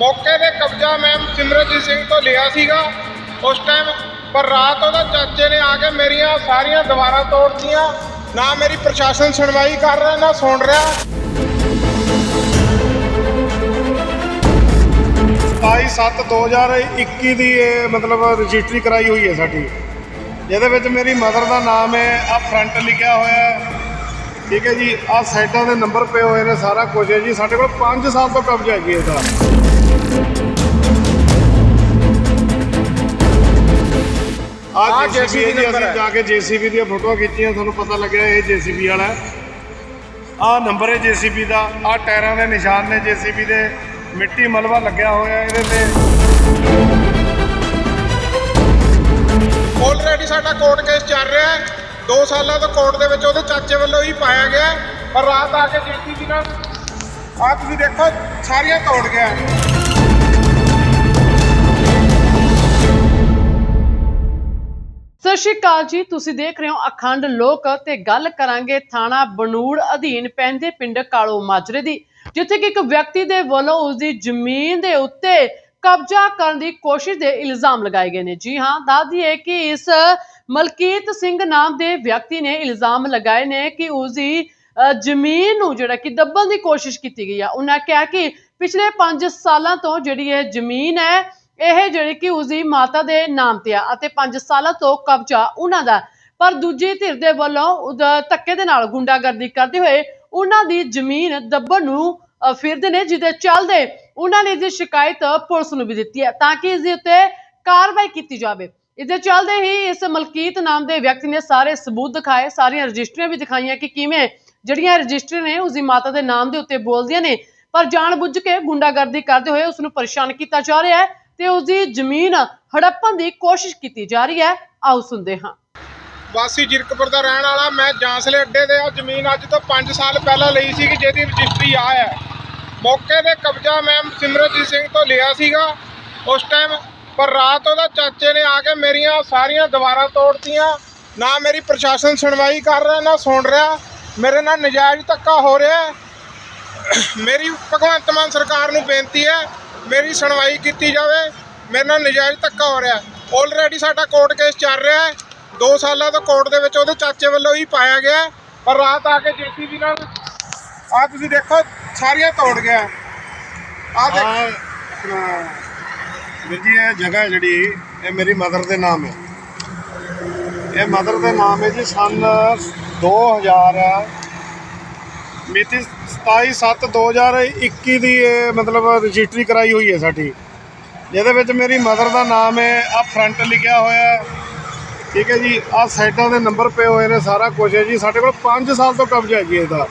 ਮੌਕੇ ਤੇ ਕਬਜ਼ਾ ਮੈਮ ਸਿਮਰਜੀਤ ਸਿੰਘ ਤੋਂ ਲਿਆ ਸੀਗਾ। ਉਸ ਟਾਈਮ ਪਰ ਰਾਤ ਉਹਦਾ ਚਾਚੇ ਨੇ ਆ ਕੇ ਮੇਰੀਆਂ ਸਾਰੀਆਂ ਦੀਵਾਰਾਂ ਤੋੜਤੀਆਂ ਨਾ ਮੇਰੀ ਪ੍ਰਸ਼ਾਸਨ ਸੁਣਵਾਈ ਕਰ ਰਿਹਾ, ਨਾ ਸੁਣ ਰਿਹਾ। 27/7/2021 ਦੀ ਇਹ ਮਤਲਬ ਰਜਿਸਟਰੀ ਕਰਾਈ ਹੋਈ ਹੈ ਸਾਡੀ। ਜਿਹਦੇ ਵਿੱਚ ਮੇਰੀ ਮਦਰ ਦਾ ਨਾਮ ਹੈ ਆ ਫਰੰਟ ਲਿਖਿਆ ਹੋਇਆ ਹੈ। ਠੀਕ ਹੈ ਜੀ ਆ ਸਾਈਡਾਂ ਦੇ ਨੰਬਰ ਪਏ ਹੋਏ ਨੇ, ਸਾਰਾ ਕੁਝ ਹੈ ਜੀ। ਸਾਡੇ ਕੋਲ 5 ਸਾਲ ਤੋਂ ਕਬਜ਼ਾ ਹੈ ਜੀ ਇਹਦਾ। ਆ ਆਹ ਜੀਸੀਬੀ ਦੀ ਅਸੀਂ। ਜਾ ਕੇ ਜੀਸੀਬੀ ਦੀਆਂ ਫੋਟੋਆਂ ਖਿੱਚੀਆਂ ਤੁਹਾਨੂੰ ਪਤਾ ਲੱਗਿਆ ਇਹ ਜੀਸੀਬੀ ਵਾਲਾ ਹੈ ਆ ਨੰਬਰ ਹੈ ਜੀਸੀਬੀ ਦਾ ਆ ਟਾਇਰਾਂ ਦੇ ਨਿਸ਼ਾਨ ਨੇ ਜੀਸੀਬੀ ਦੇ ਮਿੱਟੀ ਮਲਬਾ ਲੱਗਿਆ ਹੋਇਆ ਇਹਦੇ ਤੇ ਆਲਰੇਡੀ ਸਾਡਾ ਕੋਰਟ ਕੇਸ ਚੱਲ ਰਿਹਾ ਹੈ 2 ਸਾਲਾਂ ਤੋਂ ਕੋਰਟ ਦੇ ਵਿੱਚ ਉਹਦੇ ਚਾਚੇ ਵੱਲੋਂ ਹੀ ਪਾਇਆ ਗਿਆ। ਪਰ ਰਾਤ ਆ ਕੇ ਜੀਸੀਬੀ ਨਾਲ ਆ ਤੁਸੀਂ ਦੇਖੋ ਸਾਰੀਆਂ ਤੋੜ ਗਿਆ ਸਤਿ ਸ਼੍ਰੀ ਅਕਾਲ ਜੀ, ਤੁਸੀਂ ਦੇਖ ਰਹੇ ਹੋ ਅਖੰਡ ਲੋਕ ਤੇ ਗੱਲ ਕਰਾਂਗੇ ਥਾਣਾ ਬਨੂੜ ਅਧੀਨ ਪੈਂਦੇ ਪਿੰਡ ਕਾਲੋ ਮਾਜਰੇ ਦੀ, ਜਿੱਥੇ ਕਿ ਇੱਕ ਵਿਅਕਤੀ ਦੇ ਵੱਲੋਂ ਉਸ ਦੀ ਜ਼ਮੀਨ ਦੇ ਉੱਤੇ ਕਬਜ਼ਾ ਕਰਨ ਦੀ ਕੋਸ਼ਿਸ਼ ਦੇ ਇਲਜ਼ਾਮ ਲਗਾਏ ਗਏ ਨੇ। ਜੀ ਹਾਂ, ਦੱਸ ਦਈਏ ਕਿ ਇਸ ਮਲਕੀਤ ਸਿੰਘ ਨਾਮ ਦੇ ਵਿਅਕਤੀ ਨੇ ਇਲਜ਼ਾਮ ਲਗਾਏ ਨੇ ਕਿ ਉਸ ਦੀ ਜ਼ਮੀਨ ਨੂੰ ਜਿਹੜਾ ਕਿ ਦੱਬਣ ਦੀ ਕੋਸ਼ਿਸ਼ ਕੀਤੀ ਗਈ ਆ। ਉਹਨਾਂ ਕਿਹਾ ਕਿ ਪਿਛਲੇ 5 ਸਾਲਾਂ ਤੋਂ ਜਿਹੜੀ ਇਹ ਜ਼ਮੀਨ ਹੈ ਇਹ ਜਿਹੜੀ ਕਿ ਉਸਦੀ ਮਾਤਾ ਦੇ ਨਾਮ ਤੇ ਆ ਅਤੇ 5 ਸਾਲਾਂ ਤੋਂ ਕਬਜ਼ਾ ਉਹਨਾਂ ਦਾ ਪਰ ਦੂਜੀ ਧਿਰ ਦੇ ਵੱਲੋਂ ਧੱਕੇ ਦੇ ਨਾਲ ਗੁੰਡਾਗਰਦੀ ਕਰਦੇ ਹੋਏ ਉਹਨਾਂ ਦੀ ਜ਼ਮੀਨ ਦੱਬਣ ਨੂੰ ਫਿਰਦੇ ਨੇ, ਜਿਹਦੇ ਚੱਲਦੇ ਉਹਨਾਂ ਨੇ ਇਹਦੀ ਸ਼ਿਕਾਇਤ ਪੁਲਿਸ ਨੂੰ ਵੀ ਦਿੱਤੀ ਹੈ ਤਾਂ ਕਿ ਇਸ ਦੇ ਉੱਤੇ ਕਾਰਵਾਈ ਕੀਤੀ ਜਾਵੇ। ਇਸਦੇ ਚੱਲਦੇ ਹੀ ਇਸ ਮਲਕੀਤ ਨਾਮ ਦੇ ਵਿਅਕਤੀ ਨੇ ਸਾਰੇ ਸਬੂਤ ਦਿਖਾਏ, ਸਾਰੀਆਂ ਰਜਿਸਟਰੀਆਂ ਵੀ ਦਿਖਾਈਆਂ ਕਿ ਕਿਵੇਂ ਜਿਹੜੀਆਂ ਰਜਿਸਟਰੀ ਨੇ ਉਸਦੀ ਮਾਤਾ ਦੇ ਨਾਮ ਦੇ ਉੱਤੇ ਬੋਲਦੀਆਂ ਨੇ। ਪਰ ਜਾਣਬੁੱਝ ਕੇ ਗੁੰਡਾਗਰਦੀ ਕਰਦੇ ਹੋਏ ਉਸ ਨੂੰ ਪਰੇਸ਼ਾਨ ਕੀਤਾ ਜਾ ਰਿਹਾ ਹੈ। ਤੇ ਉਸ ਦੀ ਜ਼ਮੀਨ ਹੜੱਪਣ ਦੀ ਕੋਸ਼ਿਸ਼ ਕੀਤੀ ਜਾ ਰਹੀ ਹੈ। ਆਓ ਸੁਣਦੇ ਹਾਂ। ਵਾਸੀ ਜਿਰਕਪੁਰ ਦਾ ਰਹਿਣ ਵਾਲਾ, ਮੈਂ ਜਾਂਸਲੇ ਅੱਡੇ ਦੇ ਆ। ਜ਼ਮੀਨ ਅੱਜ ਤੋਂ 5 ਸਾਲ ਪਹਿਲਾਂ ਲਈ ਸੀ ਕਿ ਜਿਹਦੀ ਰਜਿਸਟਰੀ ਆ ਹੈ। ਮੌਕੇ ਤੇ ਕਬਜ਼ਾ ਮੈਂ ਸਿਮਰਜੀਤ ਸਿੰਘ ਤੋਂ ਲਿਆ ਸੀਗਾ। ਉਸ ਟਾਈਮ ਪਰ ਰਾਤ ਉਹਦਾ ਚਾਚੇ ਨੇ ਆ ਕੇ ਮੇਰੀਆਂ ਸਾਰੀਆਂ ਦੀਵਾਰਾਂ ਤੋੜਤੀਆਂ। ਨਾ ਮੇਰੀ ਪ੍ਰਸ਼ਾਸਨ ਸੁਣਵਾਈ ਕਰ ਰਿਹਾ, ਨਾ ਸੁਣ ਰਿਹਾ। ਮੇਰੇ ਨਾਲ ਨਜਾਇਜ਼ ਧੱਕਾ ਹੋ ਰਿਹਾ ਮੇਰੀ ਭਗਵੰਤ ਮਾਨ ਸਰਕਾਰ ਨੂੰ ਬੇਨਤੀ ਹੈ ਮੇਰੀ ਸੁਣਵਾਈ ਕੀਤੀ ਜਾਵੇ, ਮੇਰੇ ਨਾਲ ਨਜਾਇਜ਼ ਧੱਕਾ ਹੋ ਰਿਹਾ। ਆਲਰੇਡੀ ਸਾਡਾ ਕੋਰਟ ਕੇਸ ਚੱਲ ਰਿਹਾ ਹੈ। 2 ਸਾਲਾਂ ਤੋਂ ਕੋਰਟ ਦੇ ਵਿੱਚ ਉਹਦੇ ਚਾਚੇ ਵੱਲੋਂ ਹੀ ਪਾਇਆ ਗਿਆ ਪਰ ਰਾਤ ਆ ਕੇ ਜੀਸੀਬੀ ਨਾਲ ਆ ਤੁਸੀਂ ਦੇਖੋ, ਸਾਰੀਆਂ ਤੋੜ ਗਿਆ ਆ ਦੇਖ ਵੀਰ ਜੀ, ਇਹ ਜਗ੍ਹਾ ਜਿਹੜੀ, ਇਹ ਮੇਰੀ ਮਦਰ ਦੇ ਨਾਮ ਹੈ। ਇਹ ਮਦਰ ਦੇ ਨਾਮ ਹੈ ਜੀ, ਸਨ 2000 ਮਿਤੀ 27/7/2021 ਦੀ ਇਹ ਮਤਲਬ ਰਜਿਸਟਰੀ ਕਰਾਈ ਹੋਈ ਹੈ ਸਾਡੀ। ਜਿਹਦੇ ਵਿੱਚ ਮੇਰੀ ਮਦਰ ਦਾ ਨਾਮ ਹੈ ਆ ਫਰੰਟ ਲਿਖਿਆ ਹੋਇਆ ਹੈ। ਠੀਕ ਹੈ ਜੀ ਆ ਸਾਈਡਾਂ ਦੇ ਨੰਬਰ ਪਏ ਹੋਏ ਨੇ, ਸਾਰਾ ਕੁਝ ਹੈ ਜੀ। ਸਾਡੇ ਕੋਲ 5 ਸਾਲ ਤੋਂ ਕਬਜ਼ਾ ਹੈ ਜੀ ਇਹਦਾ।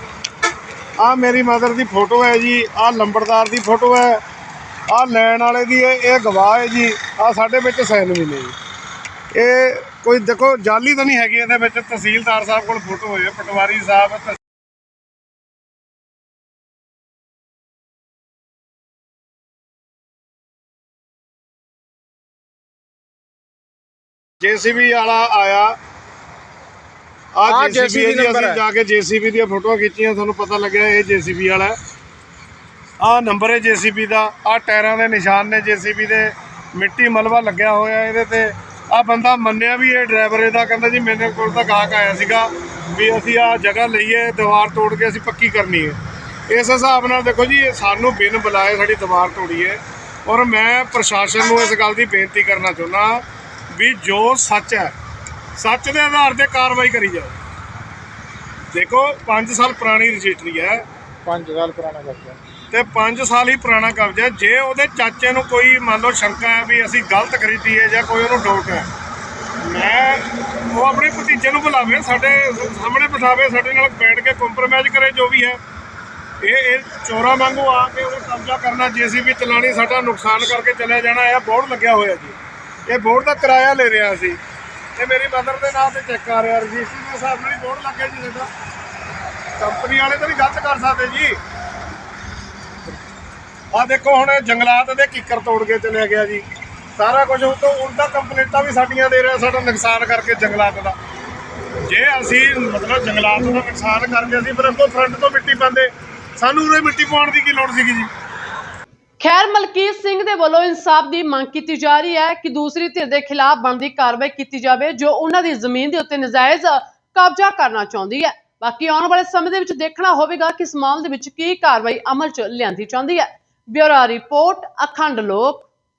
ਆ ਮੇਰੀ ਮਦਰ ਦੀ ਫੋਟੋ ਹੈ ਜੀ ਆ ਲੰਬੜਦਾਰ ਦੀ ਫੋਟੋ ਹੈ। ਆ ਲੈਣ ਵਾਲੇ ਦੀ ਇਹ ਇਹ ਗਵਾਹ ਹੈ ਜੀ। ਆ ਸਾਡੇ ਵਿੱਚ ਸਾਈਨ ਵੀ ਨੇ ਜੀ। ਇਹ ਕੋਈ ਦੇਖੋ, ਜਾਲੀ ਤਾਂ ਨਹੀਂ ਹੈਗੀ ਇਹਦੇ ਵਿੱਚ। ਤਹਿਸੀਲਦਾਰ ਸਾਹਿਬ ਕੋਲ ਫੋਟੋ ਹੋਈ ਹੈ ਪਟਵਾਰੀ ਸਾਹਿਬ ਜੇਸੀਬੀ ਵਾਲਾ ਆਇਆ। ਆ ਆਹ ਜੇਸੀਬੀ JCB ਦੀ ਨੰਬਰ ਅਸੀਂ ਹੈ। ਜਾ ਕੇ ਜੇਸੀਬੀ ਦੀਆਂ ਫੋਟੋਆਂ ਖਿੱਚੀਆਂ ਤੁਹਾਨੂੰ ਪਤਾ ਲੱਗਿਆ ਇਹ ਜੇਸੀਬੀ ਵਾਲਾ ਆ ਨੰਬਰ ਹੈ ਜੇਸੀਬੀ ਦਾ। ਆ ਟਾਇਰਾਂ ਦੇ ਨਿਸ਼ਾਨ ਨੇ ਜੇਸੀਬੀ ਦੇ ਮਿੱਟੀ ਮਲਬਾ ਲੱਗਿਆ ਹੋਇਆ ਇਹਦੇ ਤੇ। ਆ ਬੰਦਾ ਮੰਨਿਆ ਵੀ ਇਹ ਡਰਾਈਵਰ ਇਹਦਾ ਕਹਿੰਦਾ ਜੀ ਮੇਰੇ ਕੋਲ ਤਾਂ ਗਾਹਕ ਆਇਆ ਸੀਗਾ ਵੀ ਅਸੀਂ ਆ ਜਗ੍ਹਾ ਲਈਏ ਦੀਵਾਰ ਤੋੜ ਕੇ ਅਸੀਂ ਪੱਕੀ ਕਰਨੀ ਹੈ। ਇਸ ਹਿਸਾਬ ਨਾਲ ਦੇਖੋ ਜੀ ਇਹ ਸਾਨੂੰ ਬਿਨ ਬੁਲਾਏ ਸਾਡੀ ਦੀਵਾਰ ਤੋੜੀ ਹੈ। ਔਰ ਮੈਂ ਪ੍ਰਸ਼ਾਸਨ ਨੂੰ ਇਸ ਗੱਲ ਦੀ ਬੇਨਤੀ ਕਰਨਾ ਚਾਹੁੰਦਾ ਵੀ ਜੋ ਸੱਚ ਹੈ ਸੱਚ ਦੇ ਆਧਾਰ ਤੇ ਕਾਰਵਾਈ ਕਰੀ ਜਾਵੇ ਦੇਖੋ 5 ਸਾਲ ਪੁਰਾਣੀ ਰਜਿਸਟਰੀ ਹੈ। 5 ਸਾਲ ਪੁਰਾਣਾ ਕਬਜ਼ਾ। ਤੇ 5 ਸਾਲ ਹੀ ਪੁਰਾਣਾ ਕਬਜ਼ਾ ਹੈ। ਜੇ ਉਹਦੇ ਚਾਚੇ ਨੂੰ ਕੋਈ ਮੰਨ ਲਓ ਸ਼ੰਕਾ ਹੈ ਵੀ ਅਸੀਂ ਗਲਤ ਖਰੀਦੀ ਹੈ ਜਾਂ ਕੋਈ ਉਹਨੂੰ ਡਾਊਟ ਹੈ ਮੈਂ ਉਹ ਆਪਣੇ ਭਤੀਜੇ ਨੂੰ ਬੁਲਾਵੇ ਸਾਡੇ ਸਾਹਮਣੇ ਬਿਠਾਵੇ ਸਾਡੇ ਨਾਲ ਬੈਠ ਕੇ ਕੰਪਰੋਮਾਈਜ਼ ਕਰੇ ਜੋ ਵੀ ਹੈ। ਇਹ ਇਹ ਚੋਰਾ ਵਾਂਗੂ ਆ ਕੇ ਉਹ ਕਬਜ਼ਾ ਕਰਨਾ ਜੀਸੀਬੀ ਚਲਾਣੀ ਸਾਡਾ ਨੁਕਸਾਨ ਕਰਕੇ ਚਲੇ ਜਾਣਾ ਇਹ ਬੋਰਡ ਲੱਗਿਆ ਹੋਇਆ ਜੀ। ਇਹ ਬੋਰਡ ਦਾ ਕਿਰਾਇਆ ਲੈ ਰਿਹਾ ਸੀ। ਤੇ ਮੇਰੀ ਮਦਰ ਦੇ ਨਾਂ ਤੇ ਚੈੱਕ ਆ ਰਿਹਾ, ਰਜਿਸਟਰੀ ਦੇ ਹਿਸਾਬ ਨਾਲ ਹੀ ਬੋਰਡ ਲੱਗਿਆ ਜੀ ਸਾਡਾ। ਕੰਪਨੀ ਵਾਲੇ ਤਾਂ ਨਹੀਂ ਗਲਤ ਕਰ ਸਕਦੇ ਜੀ। ਆ ਦੇਖੋ ਹੁਣ ਇਹ ਜੰਗਲਾਤ ਦੇ ਕਿੱਕਰ ਤੋੜ ਕੇ ਚਲਿਆ ਗਿਆ ਜੀ। ਸਾਰਾ ਕੁਝ ਉਹ ਤੋਂ ਉਲਟਾ ਕੰਪਲੀਟਾਂ ਵੀ ਸਾਡੀਆਂ ਦੇ ਰਿਹਾ ਸਾਡਾ ਨੁਕਸਾਨ ਕਰਕੇ ਜੰਗਲਾਤ ਦਾ। ਜੇ ਅਸੀਂ ਮਤਲਬ ਜੰਗਲਾਤ ਦਾ ਨੁਕਸਾਨ ਕਰਕੇ ਅਸੀਂ ਫਿਰ ਅੱਗੋਂ ਫਰੰਟ ਤੋਂ ਮਿੱਟੀ ਪਾਉਂਦੇ। ਸਾਨੂੰ ਉਰੇ ਮਿੱਟੀ ਪਾਉਣ ਦੀ ਕੀ ਲੋੜ ਸੀਗੀ ਜੀ? ਖੈਰ ਮਲਕੀਤ ਸਿੰਘ ਦੇ ਵੱਲੋਂ ਇਨਸਾਫ ਦੀ ਮੰਗ ਕੀਤੀ ਜਾ ਰਹੀ ਹੈ ਕਿ ਦੂਸਰੀ ਧਿਰ ਦੇ ਖਿਲਾਫ ਬਣਦੀ ਕਾਰਵਾਈ ਕੀਤੀ ਜਾਵੇ, ਜੋ ਉਹਨਾਂ ਦੀ ਜ਼ਮੀਨ ਦੇ ਉੱਤੇ ਨਜਾਇਜ਼ ਕਬਜ਼ਾ ਕਰਨਾ ਚਾਹੁੰਦੀ ਹੈ। ਬਾਕੀ ਆਉਣ ਵਾਲੇ ਸਮੇਂ ਦੇ ਵਿੱਚ ਦੇਖਣਾ ਹੋਵੇਗਾ ਕਿ ਇਸ ਮਾਮਲੇ ਦੇ ਵਿੱਚ ਕੀ ਕਾਰਵਾਈ ਅਮਲ 'ਚ ਲਿਆਂਦੀ ਚਾਹੁੰਦੀ ਹੈ। ਬਿਊਰੋ ਰਿਪੋਰਟ, ਅਖੰਡ ਲੋਕ।